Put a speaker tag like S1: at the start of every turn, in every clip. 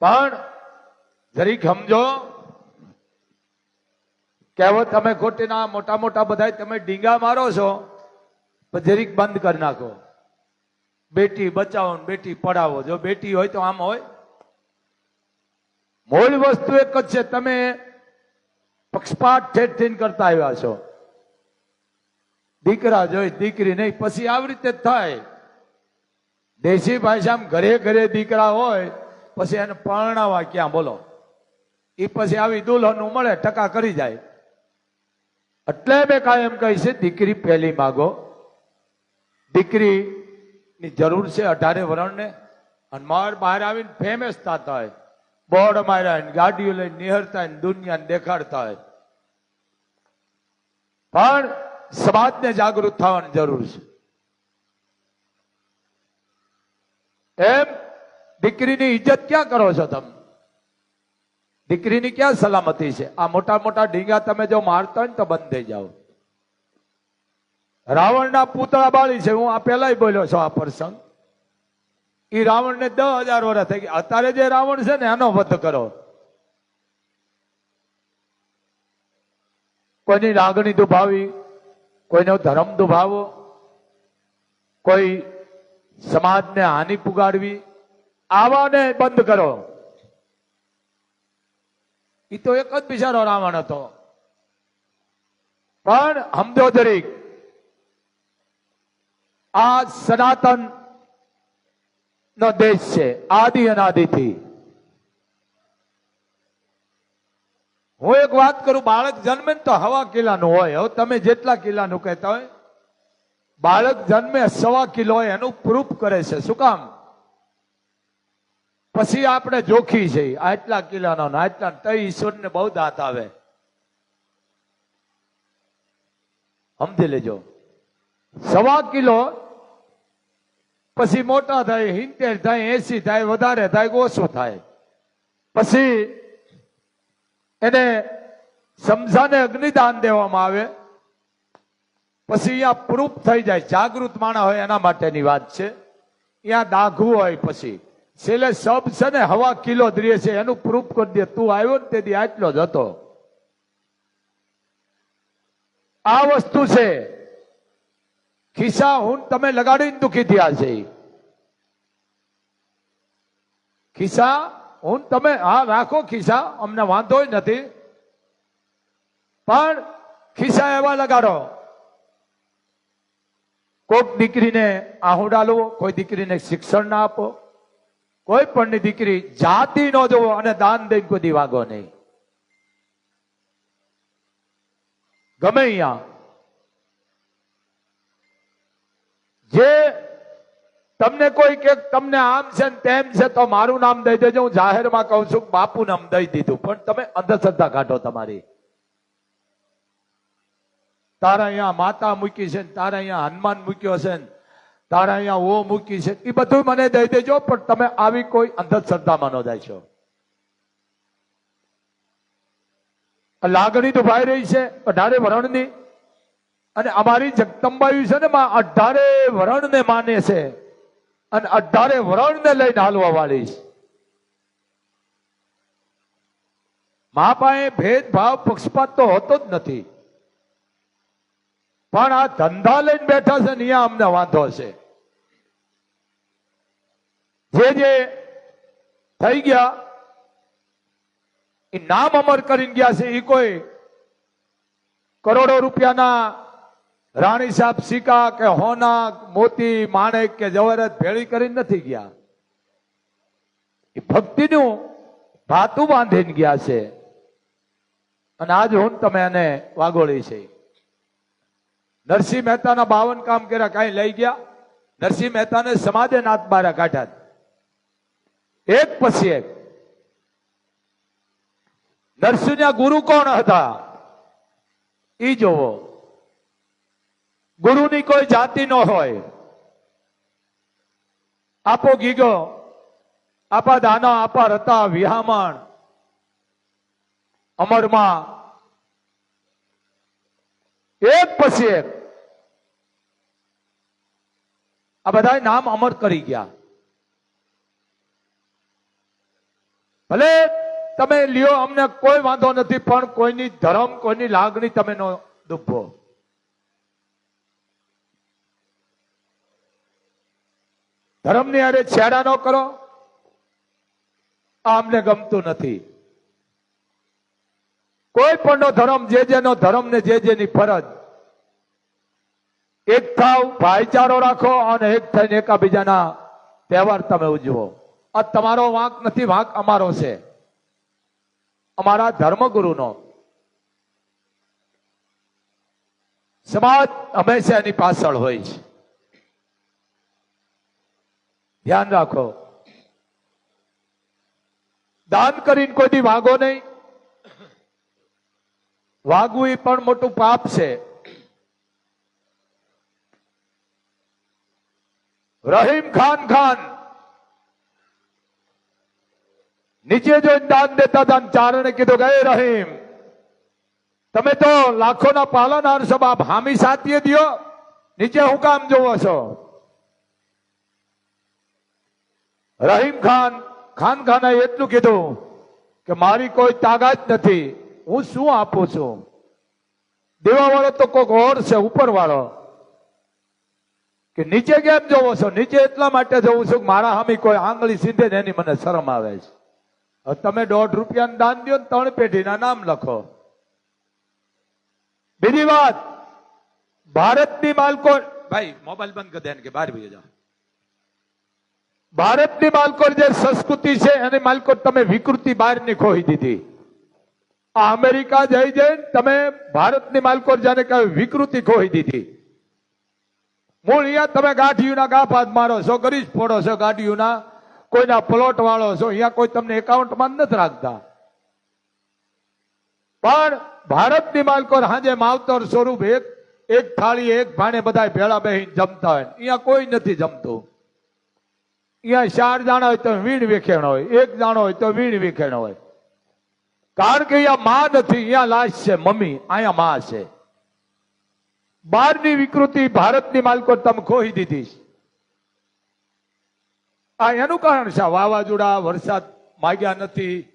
S1: પણ જરીક સમજો કહેવત હવે તમે ખોટીના મોટા મોટા બધા તમે ડીંગા મારો છો, પણ જરીક બંધ કરી નાખો. બેટી બચાવો બેટી પડાવો જો બેટી હોય તો આમ હોય. મૂળ વસ્તુ એક જ છે, તમે પક્ષપાત ઠેઠ થઈને કરતા આવ્યા છો. દીકરા જોઈ દીકરી નહીં, પછી આવી રીતે થાય. દેશી ભાષામાં ઘરે ઘરે દીકરા હોય પછી એને પરણાવા ક્યાં બોલો? એ પછી આવી દુલ્હન મળે, ટકા કરી જાય. એટલે મેં કાંઈ એમ કહી છે, દીકરી પહેલી માગો. દીકરીની જરૂર છે અઢારે વરણને. અને માર બહાર આવીને ફેમસ થતા હોય. બોર્ડ માર્યા ને ગાડીઓ લઈને નિહરતા હોય ને દુનિયાને દેખાડતા હોય. પણ સમાજને જાગૃત થવાની જરૂર છે. એમ દીકરીની ઇજ્જત ક્યાં કરો છો તમે? દીકરીની ક્યાં સલામતી છે? આ મોટા મોટા ઢીંગા તમે જો મારતા હોય ને તો બંધ થઈ જાઓ. રાવણના પૂતળા બાળી છે. હું આ પેલા બોલ્યો છું આ પ્રસંગ. એ રાવણને દસ હજાર વર્ષ થઈ ગયા. અત્યારે જે રાવણ છે ને, એનો વધ કરો. કોઈની લાગણી દુભાવી, કોઈનો ધર્મ દુભાવો, કોઈ સમાજને હાનિ પુગાડવી આવાને બંધ કરો. એ તો એક જ બિચારો રાવણ હતો. પણ હમદો જરીક આ સનાતન નો દેશ છે આદિ અનાદિથી. હું એક વાત કરું બાળક જન્મે તો હવા કિલ્લાનું હોય. હવે તમે જેટલા કિલ્લાનું કહેતા હોય બાળક જન્મે સવા કિલો હોય એનું પ્રૂફ કરે છે. શું કામ? પછી આપણે જોખી છે આટલા કિલ્લાનો આટલા તય ઈશ્વરને બહુ દાંત આવે. સમજી લેજો. સવા કિલો, પછી મોટા થાય હિંતેર થાય, એસી થાય, વધારે થાય ઓછો થાય. પછી એને સમજાને અગ્નિદાન દેવામાં આવે. પછી અહીંયા પ્રૂફ થઈ જાય. જાગૃત માણસ હોય એના માટેની વાત છે. અહીંયા દાઘવું હોય પછી. છેલ્લે સબ છે ને, હવા કિલો દ્રિય છે, એનું પ્રૂફ કરી દે. તું આવ્યો ને તેથી આટલો જ હતો. આ વસ્તુ છે. ખિસ્સા હું તમે લગાડીને દુખી થયા છે. ખિસ્સા હું તમે, હા, રાખો ખિસ્સા, અમને વાંધો નથી. પણ ખિસ્સા એવા લગાડો. કોઈક દીકરીને આહુડાલો કોઈ દીકરીને શિક્ષણ ના આપો. કોઈ પણ ની દીકરી જાતિ નો જોવો અને દાન દઈને કોઈ વાગો નહીં. ગમે અહીંયા જે તમને કોઈ કે તમને આમ છે ને તેમ છે તો મારું નામ દઈ દેજો, હું જાહેરમાં કહું છું બાપુ નામ દઈ દીધું, પણ તમે અંધશ્રદ્ધા કાઢો તમારી. તારા અહીંયા માતા મૂકી છે તારા અહીંયા હનુમાન મૂક્યો છે ને તારા અહીંયા ઓ મૂકી છે એ બધું મને દઈ દેજો, પણ તમે આવી કોઈ અંધશ્રદ્ધામાં ન જાય છો. લાગણી તો ભાઈ રહી છે, અઢારે વરણની. અને અમારી જગદંબાઈ છે ને માં, અઢારે વરણને માને છે. અને અઢારે વરણને લઈને હાલવા વાળી છે. મા પાસે ભેદભાવ પક્ષપાત તો હોતો જ નથી. પણ આ ધંધા લઈને બેઠા છે ને, અહીંયા અમને વાંધો છે. જે જે થઈ ગયા, એ નામ અમર કરીને ગયા છે એ કોઈ કરોડો રૂપિયાના રાણી સાહેબ સિક્કા કે હોના મોતી, માણેક કે જવાહરત ભેળી કરીને નથી ગયા. એ ભક્તિનું ભાતું બાંધીને ગયા છે. અને આજ હું તમે એને વાગોળી છે. નરસિંહ મહેતાના બાવન કામ કર્યા, કઈ લઈ ગયા. નરસિંહ મહેતાને સમાજે નાથ બારા કાઢ્યા. એક પછી એક. નરસિંહના ગુરુ કોણ હતા? એ જોવો. ગુરુની કોઈ જાતિ ન હોય. આપો ગીગો. આપા દાના, આપા રતા, વિહામણ. અમરમાં. એક પછી એક. આ બધા નામ અમર કરી ગયા. ભલે તમે લ્યો, અમને કોઈ વાંધો નથી, પણ કોઈની ધર્મ, કોઈની લાગણી તમે નો દુભો. ધર્મની અરે છેડા ન કરો. આ અમને ગમતું નથી. કોઈ પણ નો ધર્મ, જે જેનો ધર્મ ને જે જેની ફરજ. એક થાવ, ભાઈચારો રાખો અને એક થઈને એકાબીજાના તહેવાર તમે ઉજવો. આ તમારો વાંક નથી, વાંક અમારો છે. અમારા ધર્મગુરુનો. સમાજ હંમેશા એની પાછળ હોય છે. ધ્યાન રાખો. દાન કરીને કોઈથી વાગો નહીં. વાગવું એ પણ મોટું પાપ છે. રહીમ ખાન ખાન. નીચે જો દાન દેતા હતા ચારણે કીધું ગયે રહીમ તમે તો લાખોના પાલનહાર છો બાપ હામી સાથીએ દો નીચે હું કામ જોવો છો રહીમ ખાન ખાન ખાને એટલું કીધું કે મારી કોઈ તાકાત નથી હું શું આપું છું દેવા વાળો તો કોઈક ઓર છે ઉપર વાળો કે નીચે કેમ જોવો છો નીચે એટલા માટે જોઉં છું કે મારા હામી કોઈ આંગળી સીધે ને એની મને શરમ આવે છે તમે દોઢ રૂપિયા દાન દો ને ત્રણ પેઢીના નામ લખો. બીજી વાત ભારતની માલકો ભાઈ મોબાઈલ બંધ કરી દે કે બહાર ભાઈ જાઓ. ભારતની માલકોર જે સંસ્કૃતિ છે એની માલકો તમે વિકૃતિ બહારની ખોઈ દીધી. આ અમેરિકા જઈ જઈને તમે ભારતની માલકોર જાને કહે વિકૃતિ ખોઈ દીધી. મૂળ અહીંયા તમે ગાંઠિયુંના ગાફાત મારો છો ગરીજ ફોડો છો ગાંઠિયુંના. કોઈના પ્લોટ વાળો છો, અહીંયા કોઈ તમને એકાઉન્ટમાં નથી રાખતા. પણ ભારતની માલકોર હાજે માવતર સ્વરૂપ એક એક થાળી, એક ભાણે બધા ભેળા બેહીને જમતા હોય. અહીંયા કોઈ નથી જમતું. અહીંયા ચાર જાણા હોય તો વીણ વિખેણ હોય, એક જાણો હોય તો વીણ વિખેણ હોય. કારણ કે અહીંયા માં નથી, અહીંયા લાશ છે, મમ્મી, અહીંયા માં છે. બહારની વિકૃતિ ભારતની માલકો તમે ખોઈ દીધી છે. આ એનું કારણ છે વાવાઝોડા, વરસાદ માગ્યા નથી.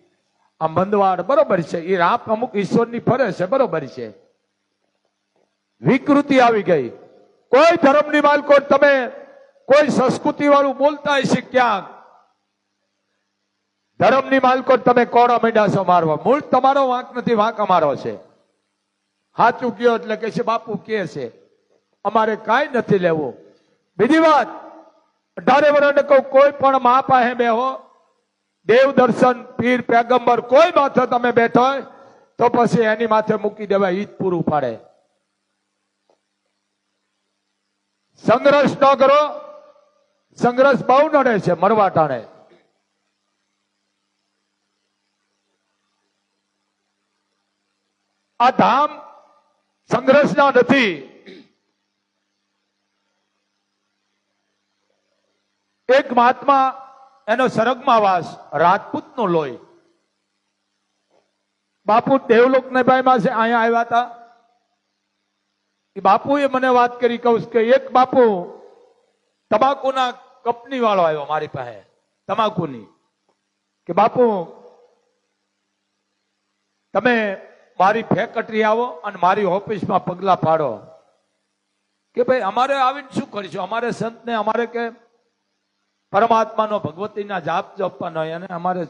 S1: આ મંદવાડ બરોબર છે એ રાપ અમુક ઈશ્વરની ફરે છે, બરોબર છે. વિકૃતિ આવી ગઈ. કોઈ ધર્મની માલકોટ તમે કોઈ સંસ્કૃતિ વાળું બોલતા હશે ક્યાંક? ધર્મની માલકોટ તમે કોડા માંડ્યા છો મારવા? મૂળ તમારો વાંક નથી, વાંક અમારો છે. સાચું કયો એટલે કે છે, બાપુ કે છે, અમારે કાંઈ નથી લેવું. બીજી વાત અઢારે વર્ષને કહું, કોઈ પણ મા પાસે બેહો, દેવ દર્શન, પીર પેગમ્બર કોઈ માથે તમે બેઠો હોય તો પછી એની માથે મૂકી દેવાય, ઈ પૂરું પાડે. સંઘર્ષ ન કરો, સંઘર્ષ બહુ નડે છે, મરવા ટાણે. આ ધામ સંઘર્ષના નથી. એક મહાત્મા, એનો સરગમાં વાસ રાજપૂત નો લોહી. બાપુ દેવલોક ને ભાઈ છે અહીંયા આવ્યા હતા. એ બાપુએ મને વાત કરી, કહું કે એક બાપુ, તમાકુના કંપની વાળો આવ્યો મારી પાસે, તમાકુની. કે બાપુ, તમે મારી ફેક્ટરી આવો અને મારી ઓફિસમાં પગલા પાડો. કે ભાઈ, અમારે આવીને શું કરીશું? અમારે સંતને, અમારે કે પરમાત્માનો ભગવતીના જાપ જપવાનો હોય અને અમારે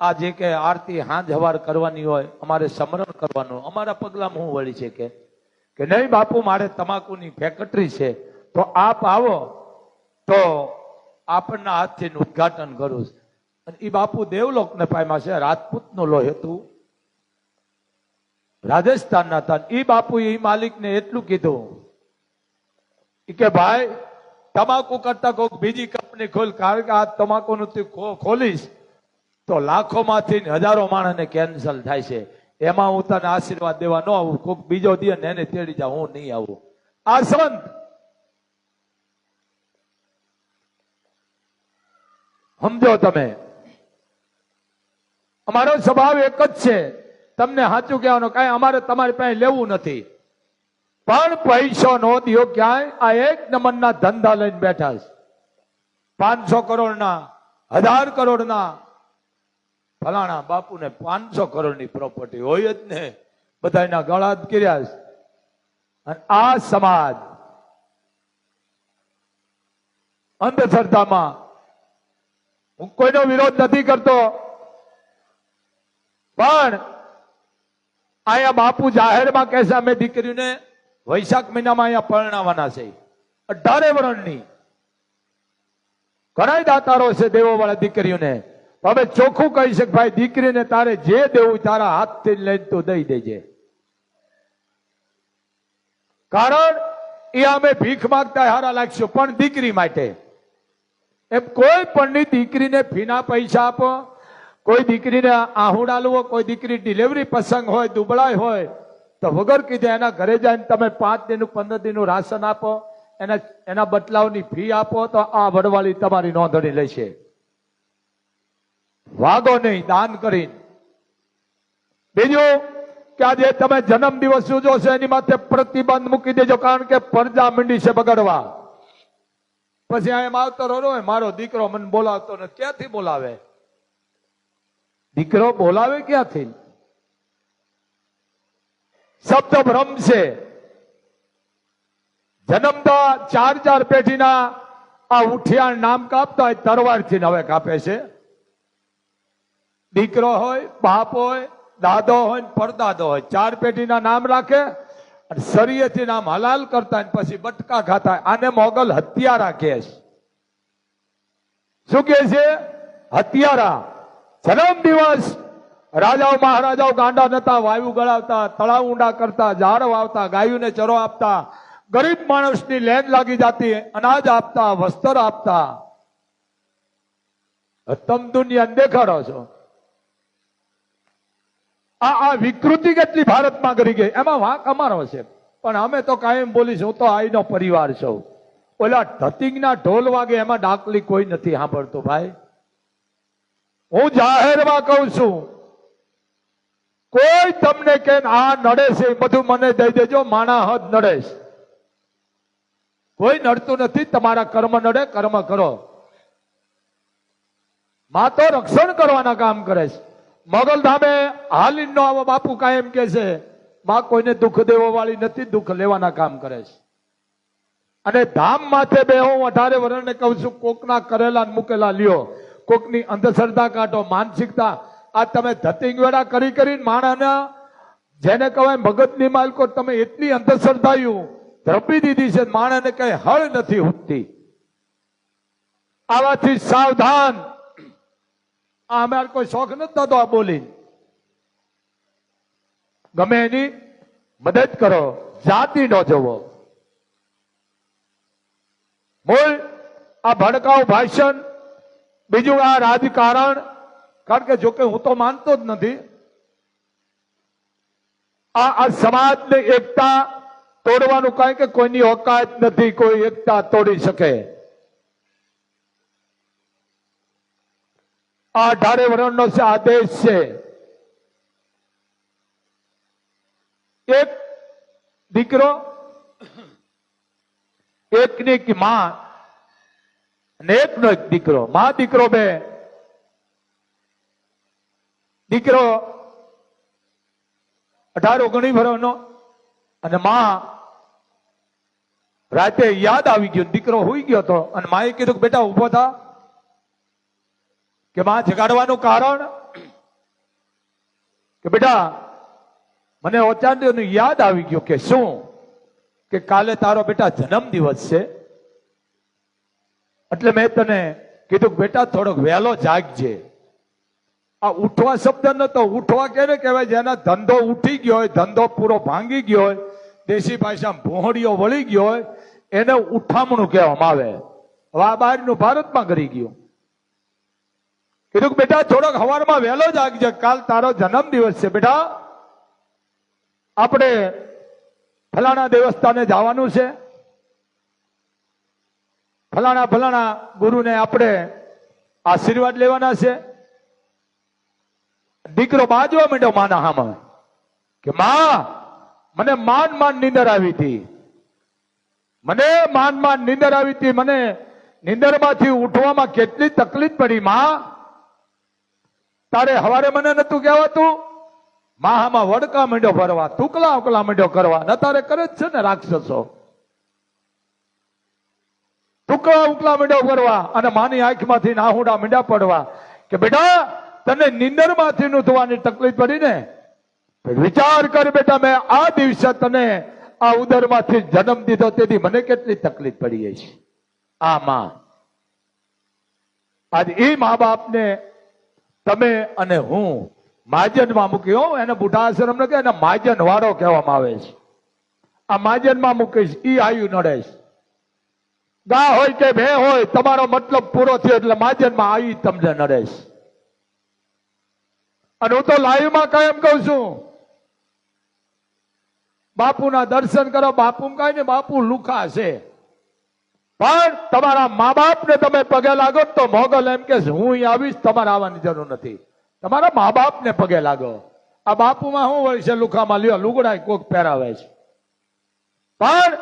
S1: આ જે કે આરતી હાંજ હવાર કરવાની હોય, અમારે સમરણ કરવાનું અમારા પગલામાં હું વળી છે કે કે નહીં બાપુ, મારે તમાકુની ફેક્ટરી છે, તો આપ આવો, તો આપણના હાથથી ઉદઘાટન કરું અને એ બાપુ દેવલોકને પામ્યા છે, રાજપૂતનો લોહ હતું, રાજસ્થાનના હતા. એ બાપુ એ માલિકને એટલું કીધું કે ભાઈ તમાકુ કરતા કોઈક બીજી કંપની ખોલ, કારણ કે આ તમાકુનું તું ખોલીશ, તો લાખોમાંથી હજારો માણસને કેન્સલ થાય છે. એમાં હું તને આશીર્વાદ દેવા ન આવું કોઈક બીજો દે ને એને તેડી જાઉં, હું નહીં આવું. આ સંત સમજો તમે. અમારો સ્વભાવ એક જ છે. તમને સાચું કહેવાનો કાંઈ અમારે તમારી પાસે લેવું નથી. પણ પૈસો નો દિયો ક્યાંય? આ એક નંબરના ધંધા લઈને બેઠા છે. પાંચસો કરોડના, હજાર કરોડના. ફલાણા બાપુને પાંચસો કરોડની પ્રોપર્ટી હોય જ ને. બધાના ગળા કર્યા છે. અને આ સમાજ અંધશ્રદ્ધામાં હું કોઈનો વિરોધ નથી કરતો. પણ અહીંયા બાપુ જાહેરમાં કહેશે, અમે દીકરીને વૈશાખ મહિનામાં અહીંયા પરણાવવાના છે. અઢારે વરણની ઘણા દાતારો છે દેવો વાળા દીકરીઓને હવે ચોખ્ખું કહી શકે ભાઈ, દીકરીને તારે જે દેવું તારા હાથથી લઈને તું દઈ દેજે. કારણ એ અમે ભીખ માગતા હારા લાગશું, પણ દીકરી માટે. એમ કોઈ પણની દીકરીને ફીના પૈસા આપો, કોઈ દીકરીને આહુડા લો કોઈ દીકરી ડિલિવરી પ્રસંગ હોય, દુબળાઈ હોય તો વગર કીધે એના ઘરે જઈને તમે પાંચ દિનનું, પંદર દિનનું રાશન આપો, એના એના બદલાવની ફી આપો, તો આ વડવાળી તમારી નોંધણી લેશે. વાગો નહીં, દાન કરીને. બીજું કે આજે તમે જન્મ દિવસ ઉજો છો એની માથે પ્રતિબંધ મૂકી દેજો, કારણ કે પરજા મંડી છે બગડવા. પછી એમ આવતો રહો મારો દીકરો મને બોલાવતો ને ક્યાંથી બોલાવે? દીકરો બોલાવે ક્યાંથી? શબ્દ ભ્રમ છે જન્મતા ચાર ચાર પેઢીના આ ઉઠિયાણ નામ કાપતા હોય તરવારથી હવે કાપે છે. દીકરો હોય, બાપ હોય, દાદો હોય, પરદાદો હોય, ચાર પેઢીના નામ રાખે અને શરીયથી નામ હલાલ કરતા પછી બટકા ખાતા. આને મોગલ હત્યારા કહે છે. શું કહે છે? હત્યારા. જન્મ દિવસ રાજાઓ, મહારાજાઓ ગાંડા નતા વાયુ ગળાવતા, તળાવ ઊંડા કરતા, ઝાડ વાવતા, ગાયુને ચરો આપતા, ગરીબ માણસની લેન લાગી જતી, અનાજ આપતા, વસ્ત્ર આપતા. તમ દુનિયા દેખાડો છો. આ આ વિકૃતિ કેટલી ભારતમાં કરી ગઈ. એમાં વાંક અમારો છે. પણ અમે તો કાયમ બોલીશું હું તો આઈનો પરિવાર છું. ઓલા ધતિંગના ઢોલ વાગે એમાં ડાકલી કોઈ નથી સાંભળતું, ભાઈ. હું જાહેરમાં કહું છું કોઈ તમને કે આ નડે છે બધું મને દઈ દેજો, માણા હદ નડે છે. કોઈ નડતું નથી, તમારા કર્મ નડે, કર્મ કરો. માં તો રક્ષણ કરવાના કામ કરે છે. મોગલ ધામે હાલીન નો આવો બાપુ કાયમ કે છે, માં કોઈને દુઃખ દેવા વાળી નથી, દુઃખ લેવાના કામ કરે છે. અને ધામ માથે બે હું અઢારે વર્ષને કહું છું, કોકના કરેલા મૂકેલા લ્યો. કોકની અંધશ્રદ્ધા કાઢો, માનસિકતા આ તમે ધતિંગવેડા કરી કરીને માણાના, જેને કહેવાય મગજની માલકો તમે એટલી અંધશ્રદ્ધાયું. ધ્રપી દીધી છે, માણાને કઈ હળ નથી ઉઠતી આવાથી સાવધાન. આ અમારે કોઈ શોખ નથી થતો આ બોલી. ગમે એની મદદ કરો, જાતિ નો જોવો. મૂળ, આ ભડકાઉ ભાષણ, બીજું આ રાજકારણ કારણ કે જોકે હું તો માનતો જ નથી. આ આ સમાજને એકતા તોડવાનું કારણ કે કોઈની ઓકાત નથી, કોઈ એકતા તોડી શકે. આ અઢારે વર્ણનો છે આદેશ છે. એક દીકરો, એકની એક માં અને એકનો એક દીકરો. માં દીકરો બે. દીકરો અઢાર ઓગણી વર્ષનો અને માં રાતે યાદ આવી ગયો, દીકરો હોઈ ગયો હતો. અને માએ કીધું કે બેટા ઊભો થા કે માં જગાડવાનું કારણ કે બેટા મને ઓચાંડીનું યાદ આવી ગયું કે શું? કે કાલે તારો બેટા જન્મ દિવસ છે. એટલે મેં તને કીધું બેટા થોડોક વહેલો જાગજે. આ ઉઠવા શબ્દ નતો ઉઠવા કેને કહેવાય? જેના ધંધો ઉઠી ગયો હોય, ધંધો પૂરો ભાંગી ગયો હોય, દેશી ભાષામાં ભોહડીઓ વળી ગયો હોય, એને ઉઠામણું કહેવામાં આવે. હવે આ બહારનું ભારતમાં કરી ગયું. કીધું બેટા, થોડોક હવારમાં વહેલો જાગજે કાલ તારો જન્મ દિવસ છે બેટા. આપણે ફલાણા દેવસ્થાને જવાનું છે. ફલાણા ફલાણા ગુરુને આપણે આશીર્વાદ લેવાના છે. દીકરો બાજવા માંડ્યો માના હામાં કે, માં, મને માન માન નીંદર આવી હતી. મને માન માન નીંદર આવી હતી. મને નીંદરમાંથી ઉઠવામાં કેટલી તકલીફ પડી, માં. તારે હવારે મને નતું કહેવાતું. માહામાં વડકા માંડ્યો ભરવા તુકલા ઉકલા માંડ્યો કરવા. ન તારે કરે જ છે ને, રાક્ષસો. તુકલા ઉકલા માંડ્યો કરવા અને માની આંખમાંથી નાહુડા મીંડા પડવા કે, બેટા તને નિંદરમાંથી નું થવાની તકલીફ પડી ને વિચાર કર બેટા, મેં આ દિવસે તને આ ઉદરમાંથી જન્મ દીધો, તેથી મને કેટલી તકલીફ પડી છે આ માં આજ એ મા બાપને તમે અને હું માજનમાં મૂક્યો એને બુઢા આશ્રમ ને કે એને માજન વાળો કહેવામાં આવે છે. આ માજનમાં મૂકીશ, ઈ આયુ નડે છે. ગા હોય કે ભે હોય, તમારો મતલબ પૂરો થયો એટલે માજનમાં આવી તમને નડે છે. અને હું તો લાઈવમાં કાયમ કહું છું, બાપુના દર્શન કરો બાપુ કાંઈ ને બાપુ લુખા છે. પણ તમારા મા બાપને તમે પગે લાગો તો મોગલ એમ કે હું અહીં આવીશ, તમારે આવવાની જરૂર નથી. તમારા મા બાપને પગે લાગો. આ બાપુમાં શું હોય છે, લુખામાં લ્યો લુગડા કોક પહેરાવે છે. પણ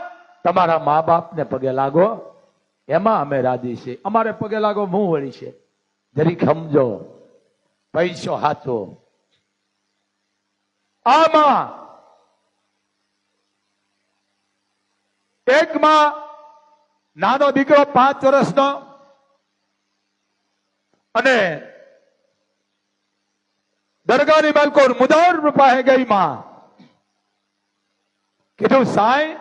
S1: તમારા મા બાપને પગે લાગો, એમાં અમે રાજી છે અમારે પગે લાગો, હું વળી છે. જરી સમજો. પૈસો હાથો આમાં એકમાં નાનો દીકરો પાંચ વર્ષનો અને દરગાહની બાલકોર મુદાર પાસે ગઈ માં કીધું સાંઈ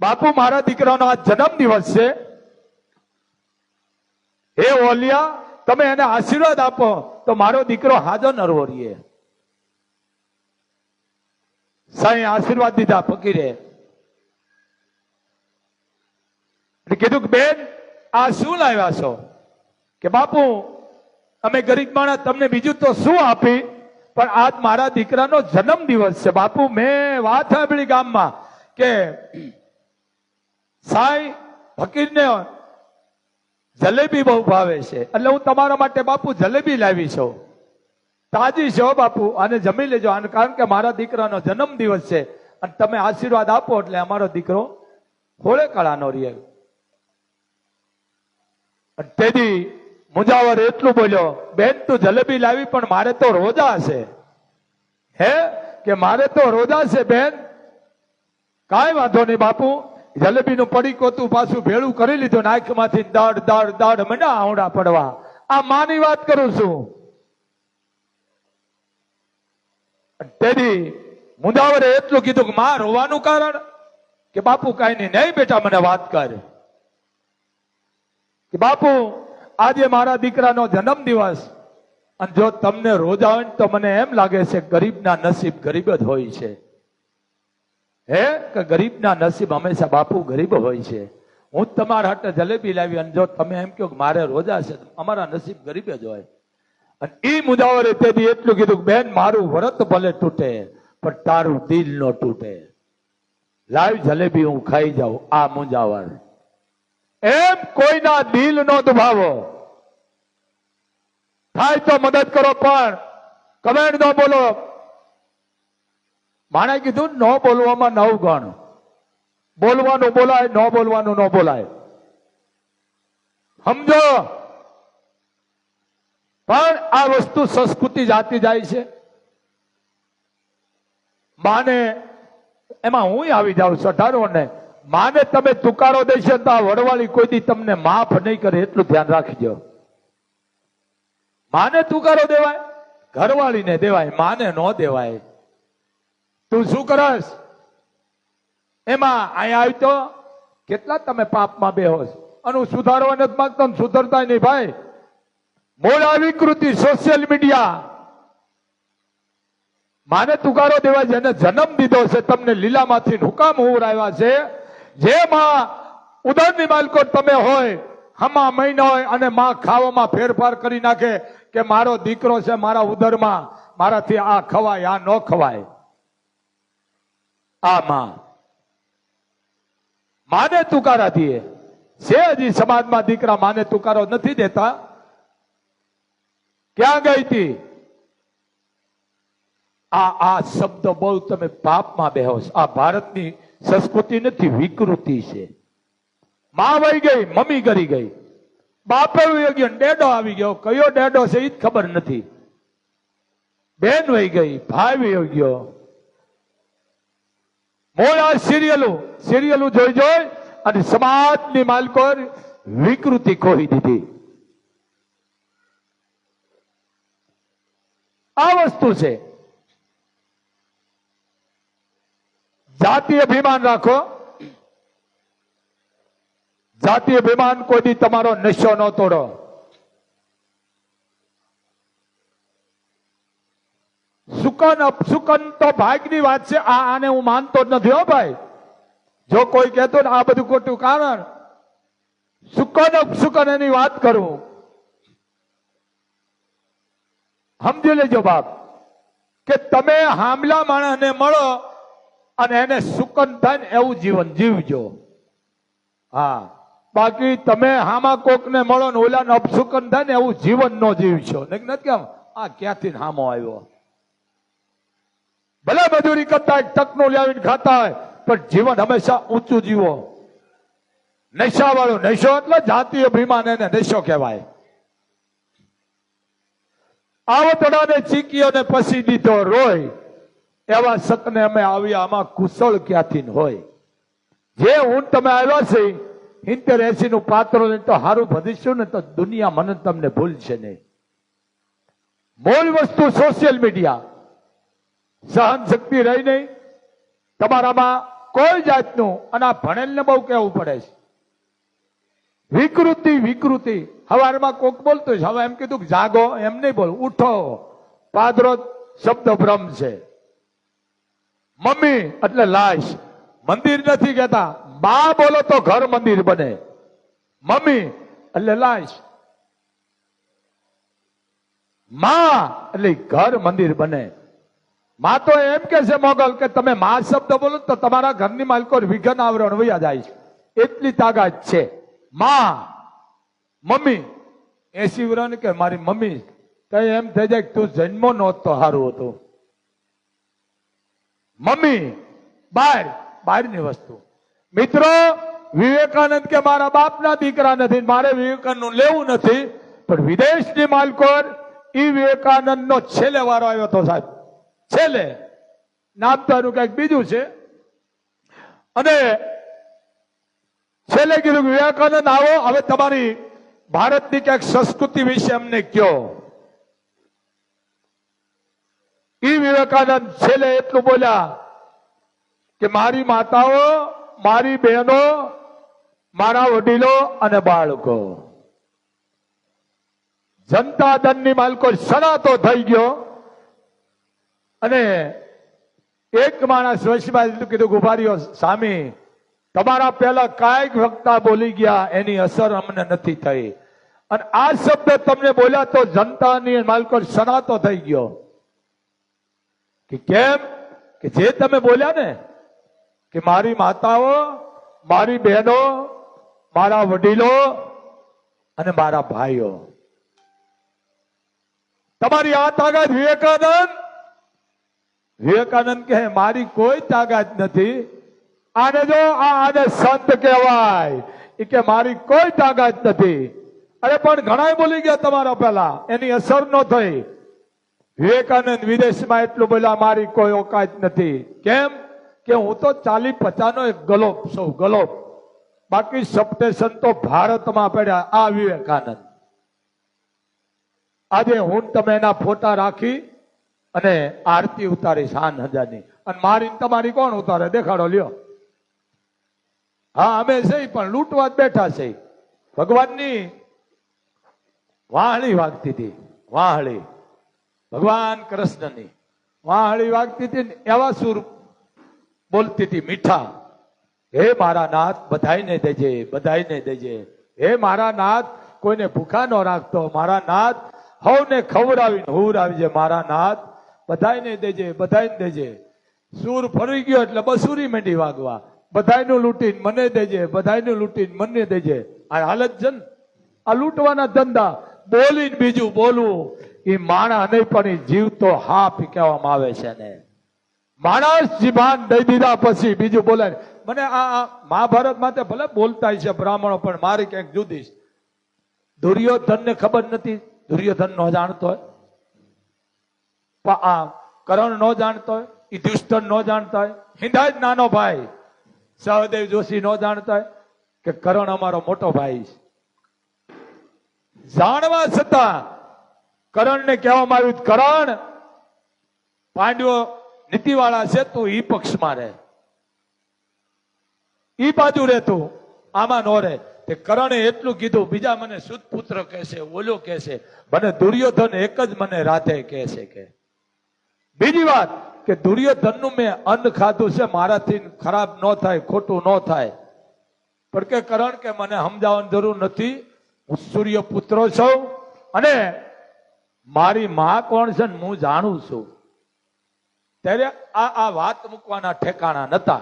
S1: બાપુ મારા દીકરાનો આ જન્મ દિવસ છે હે ઓલિયા તમે એને આશીર્વાદ આપો, તો મારો દીકરો હાજો નરવો રહીએ. સાંઈ આશીર્વાદ દીધા ફકીરે. કીધું કે, બેન, આ શું લાવ્યા છો? કે, બાપુ, અમે ગરીબ માણસ, તમને બીજું તો શું આપી? પણ આજ મારા દીકરાનો જન્મ દિવસ છે. બાપુ, મેં વાત સાંભળી ગામમાં કે સાઈ ફકીરને જલેબી બહુ ભાવે છે. એટલે હું તમારા માટે બાપુ જલેબી લાવી છું. તાજી છો બાપુ, આને જમી લેજો. અને કારણ કે મારા દીકરાનો જન્મ દિવસ છે. અને તમે આશીર્વાદ આપો એટલે અમારો દીકરો હોળે કળાનો રે અને તેથી મુજાવર એટલું બોલ્યો, બેન, તું જલેબી લાવી, પણ મારે તો રોજા છે. હે? કે મારે તો રોજા છે, બેન? કાંઈ વાંધો નહીં બાપુ. જલેબીનું પડી કોતું પાછું ભેળું કરી લીધું નાખમાંથી દાડ દાડ દાડ મંડા આવડા પડવા. આ માની વાત કરું છું. તેથી મુદાવરે એટલું કીધું કે માં રોવાનું કારણ કે બાપુ કાંઈ નહીં. નહીં બેટા, મને વાત કર. કે બાપુ, આજે મારા દીકરાનો જન્મ દિવસ અને જો તમને રોજા હોય તો મને એમ લાગે છે, ગરીબના નસીબ ગરીબ જ હોય છે. હે? કે ગરીબના નસીબ હંમેશા બાપુ ગરીબ હોય છે. હું તમારા હાટે જલેબી લાવી અને જો તમે એમ કહો કે મારે રોજા છે, તો અમારા નસીબ ગરીબ જ હોય. અને એ મુદાવરે બી એટલું કીધું કે, બેન, મારું વ્રત ભલે તૂટે, પણ તારું દિલ ન તૂટે. લાવ જલેબી, હું ખાઈ જાઉં. આ મુંજાવર. એમ કોઈના દિલ નો દુભાવો થાય તો મદદ કરો, પણ કમેન્ટ ન બોલો. માણે કીધું, ન બોલવામાં નવ ગણ. બોલવાનું બોલાય, ન બોલવાનું ન બોલાય. સમજો? પણ આ વસ્તુ સંસ્કૃતિ જાતી જાય છે. માને એમાં હું આવી જાઉં સઠારો ને માને તમે તુકારો દેશો તો આ વડવાળી કોઈ દી તમને માફ નહીં કરે, એટલું ધ્યાન રાખજો. માને તુકારો દેવાય? ઘરવાળીને દેવાય, માને ન દેવાય. તું શું કરસ? એમાં અહીંયા આવી તો, કેટલા તમે પાપમાં બેહોશ? અને હું સુધારવા નથી માંગતો સુધરતા નહીં ભાઈ. મૂળ વિકૃતિ સોશિયલ મીડિયા માને તુકારો દેવા જેને જન્મ દીધો છે. તમને લીલામાંથી હુકામ ઉવરાવ્યા છે. જેમાં ઉદરની માલકો તમે હોય, હમા મહિના હોય અને માં ખાવામાં ફેરફાર કરી નાખે કે મારો દીકરો છે મારા ઉદરમાં. મારાથી આ ખવાય, આ ન ખવાય. આ માં માને તુકારા દીએ છે હજી સમાજમાં દીકરા માને તુકારો નથી દેતા. ક્યાં ગઈ હતી? આ આ શબ્દ બહુ તમે પાપમાં બેહો આ ભારતની સંસ્કૃતિ નથી, વિકૃતિ છે. માં વહી ગઈ, મમ્મી કરી ગઈ. બાપે વહી ગયો ડેડો આવી ગયો. કયો ડેડો છે એ જ ખબર નથી. બેન વહી ગઈ, ભાઈ વહી ગયો. આ સિરિયલો સિરિયલો જોઈ જોઈ અને સમાજની માલકો વિકૃતિ ખોઈ દીધી. આ વસ્તુ છે. જાતીય અભિમાન રાખો. જાતીય અભિમાન કોઈ તમારો નશો ન તોડો. સુકન અપસુકન તો ભાગની વાત છે. આ આને હું માનતો જ નથી હો ભાઈ. જો કોઈ કહેતો ને આ બધું ખોટું કારણ, સુકન અપસુકન એની વાત કરું. સમજી લેજો બાપ, કે તમે હામલા માણસને મળો અને એને સુકન થાય ને એવું જીવન જીવજો. હા. બાકી તમે હામા કોકને મળો ને ઓલાને અપસુકન થાય ને એવું જીવન નો જીવશો. નથી કેમ આ ક્યાંથી હામો આવ્યો? ભલે મજૂરી કરતા હોય તકનો લાવીને ખાતા હોય, પણ જીવન હંમેશા ઊંચું જીવો. નશા વાળો નશો એટલે જાતીય અભિમાન એને નશો કહેવાય. આવતડાને ચીકીઓને પસી દીધો રોય, એવા શકને અમે આવ્યા, આમાં કુશળ ક્યાંથી હોય. જે હું તમે આવ્યા છે હિંતેર એસી નું પાત્ર તો સારું ભરીશું ને તો દુનિયા મને તમને ભૂલશે નહીં. મૂળ વસ્તુ સોશિયલ મીડિયા સહન શક્તિ રહી નહીં. તમારામાં કોઈ જાતનું, અને આ ભણેલને બહુ કહેવું પડે છે. વિકૃતિ વિકૃતિ. હવારમાં કોક બોલતું છે, હવે એમ કીધું જાગો, એમ નહીં બોલ. ઉઠો. પાદરો શબ્દ ભ્રમ છે. મમ્મી, એટલે લાશ. મંદિર નથી કહેતા. બા બોલો તો ઘર મંદિર બને. મમ્મી, એટલે લાશ. માં, એટલે ઘર મંદિર બને. માં તો એમ કે છે મોગલ કે તમે માં શબ્દ બોલો તો તમારા ઘરની માલકો વિઘન આવરણ વયા જાય છે. એટલી તાકાત છે. માં, મમ્મી એસી વરણ કે મારી મમ્મી તો એમ થઈ જાય તું જન્મો નહોત તો સારું હતું. મમ્મી બહાર બહારની વસ્તુ. મિત્રો, વિવેકાનંદ કે મારા બાપના દીકરા નથી, મારે વિવેકાનંદ લેવું નથી, પણ વિદેશની માલકોર ઈ વિવેકાનંદ નો છેલ્લે વારો આવ્યો હતો સાહેબ. છેલ્લે નાપતાનું કંઈક બીજું છે. અને છેલ્લે કીધું વિવેકાનંદ આવો, હવે તમારી ભારતની ક્યાંક સંસ્કૃતિ વિશે અમને કયો ઈ વિવેકાનંદ છેલ્લે એટલું બોલ્યા કે, મારી માતાઓ, મારી બહેનો, મારા વડીલો અને બાળકો. જનતા દળની માલકો સનાતો થઈ ગયો. અને એક માણસ વૈશ્વભાઈ કીધું ગુભારીઓ સામી, તમારા પહેલા કાંઈક વક્તા બોલી ગયા, એની અસર અમને નથી થઈ. અને આ શબ્દ તમને બોલ્યા તો જનતાની માલકો સનાતો થઈ ગયો. કે કેમ? કે જે તમે બોલ્યા ને, કે મારી માતાઓ, મારી બહેનો, મારા વડીલો અને મારા ભાઈઓ. તમારી આ તાકાત વિવેકાનંદ વિવેકાનંદ કહે, મારી કોઈ તાકાત નથી. આને જો આને સંત કહેવાય એ કે, મારી કોઈ તાકાત નથી. અરે, પણ ઘણા બોલી ગયા તમારા પેલા એની અસર ન થઈ. વિવેકાનંદ વિદેશમાં એટલું બોલ્યા, મારી કોઈ ઓકાત નથી. કેમ? કે હું તો ચાલી પચાનો એક ગલોપ સૌ ગલોપ. બાકી સપ્ટેશન તો ભારતમાં પડ્યા. આ વિવેકાનંદ. આજે હું તમે એના ફોટા રાખી અને આરતી ઉતારી શાન હજારની. અને મારી તમારી કોણ ઉતારે? દેખાડો, લ્યો. હા, અમે છે પણ લૂંટવા જ બેઠા છે ભગવાનની વાહળી વાગતી હતી. વાહળી. ભગવાન કૃષ્ણની વાહળી વાગતી હતી ને એવા સુર બોલતી હતી, મીઠા. હે મારા નાથ બધાઈને દેજે બધાઈને દેજે. હે મારા નાથ, કોઈને ભૂખા ન રાખતો. મારા નાથ, હવને ખવડાવીને હુર આવી જાય. મારા નાથ બધાઈને દેજે બધાને દેજે. સૂર ફરી ગયો એટલે બસુરી મેંડી વાગવા. બધાયનું લૂંટીને મને દેજે, બધાયનું લૂંટીને મને દેજે. આ હાલત છે આ લૂંટવાના ધંધા. બોલીને બીજું બોલવું. એ માણા નહીં, પણ એ જીવ તો હાફ કહેવામાં આવે છે ને માણસ જીભાન દઈ દીધા પછી બીજું બોલે મને આ મહાભારત માટે ભલે બોલતા છે બ્રાહ્મણો, પણ મારી ક્યાંક જુદી દુર્યોધનને ખબર નથી. દુર્યોધન નો જાણતો હોય. કરણ નો જાણતો હોય, યુધિષ્ઠર નો જાણતા હોય હિંદાજ નાનો ભાઈ સહદેવ જોશી નો જાણતા હોય કે કરણ અમારો મોટો ભાઈ છે. જાણવા છતાં કરણને કહેવામાં આવ્યું કરણ, પાંડવો નીતિવાળા છે, તું ઈ પક્ષમાં રહે. ઈ બાજુ રહે તું, આમાં નો રહે. તે કરણે એટલું કીધું, બીજા મને સુત પુત્ર કહેશે, ઓલો કહેશે, મને દુર્યોધન એક જ મને રાતે કહેશે કે બીજી વાત કે દુર્યોધનનું મેં અન્ન ખાધું છે, મારાથી ખરાબ ન થાય, ખોટું ન થાય. પણ કે કરણ કે મને સમજાવવાની જરૂર નથી, હું સૂર્ય પુત્ર છું અને મારી માં કોણ છે ને હું જાણું છું. ત્યારે આ આ વાત મૂકવાના ઠેકાણા નતા.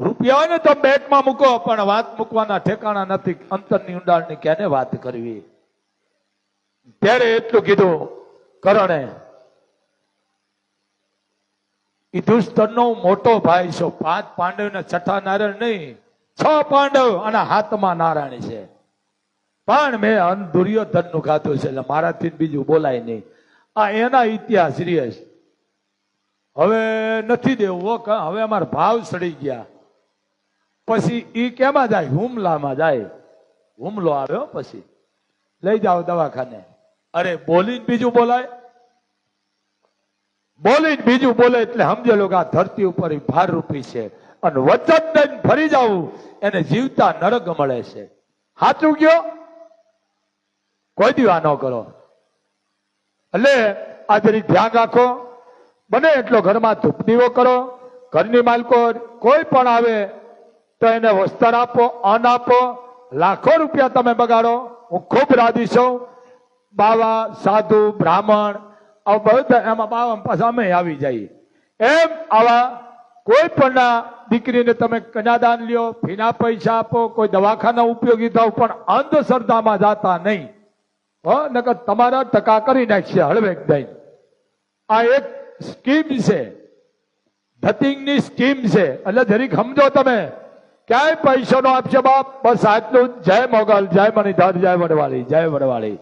S1: રૂપિયા હોય ને તો બેટમાં મૂકો, પણ વાત મૂકવાના ઠેકાણા નથી. અંતરની ઊંડાણની કેને વાત કરવી? ત્યારે એટલું કીધું કરણે યુધિષ્ઠરનો મોટો ભાઈ છો. પાંચ પાંડવ ને છઠ્ઠા નારાયણ નહીં, છ પાંડવ અને હાથમાં નારાયણ છે. પણ મેં દુર્યોધનનું ખાધું છે, એટલે મારાથી બીજું બોલાય નહીં. આ એના ઇતિહાસ સિરિયસ હવે નથી દેવું હવે અમારા ભાવ સડી ગયા. પછી ઈ કેમાં જાય? હુમલામાં જાય. હુમલો આવ્યો પછી. લઈ જાઓ દવાખાને. અરે બોલીને બીજું બોલાય. બોલીને બીજું બોલે એટલે સમજે લોકો આ ધરતી ઉપર ભાર ભારરૂપી છે. અને વચન દઈને ફરી જવું એને જીવતા નરક મળે છે. સાચું કયો? કોઈ દીવા ન કરો. એટલે આ જરી ધ્યાન રાખો. બને એટલો ઘરમાં ધૂપ દીવો કરો, ઘરની માલકો કોઈ પણ આવે, તો એને વસ્ત્ર આપો, અન્ન આપો. લાખો રૂપિયા તમે બગાડો. હું ખૂબ રાજી છું. બાવા, સાધુ, બ્રાહ્મણ બધા એમાં બાવા પાછા આવી જાય એમ આવા કોઈ પણ દીકરીને તમે કન્યાદાન લ્યો, ફીના પૈસા આપો, કોઈ દવાખાના ઉપયોગી થાવ, પણ અંધશ્રદ્ધામાં જાતા નહીં. હો તમારા ટકા કરી નાખશે હળવેક દઈ આ એક સ્કીમ છે. ધતિંગની સ્કીમ છે. એટલે જરીક સમજો તમે. ક્યાંય પૈસાનો આપશે બાપ? બસ આટલું જય મોગલ, જય મણિધર, જય વડવાળી જય વડવાળી.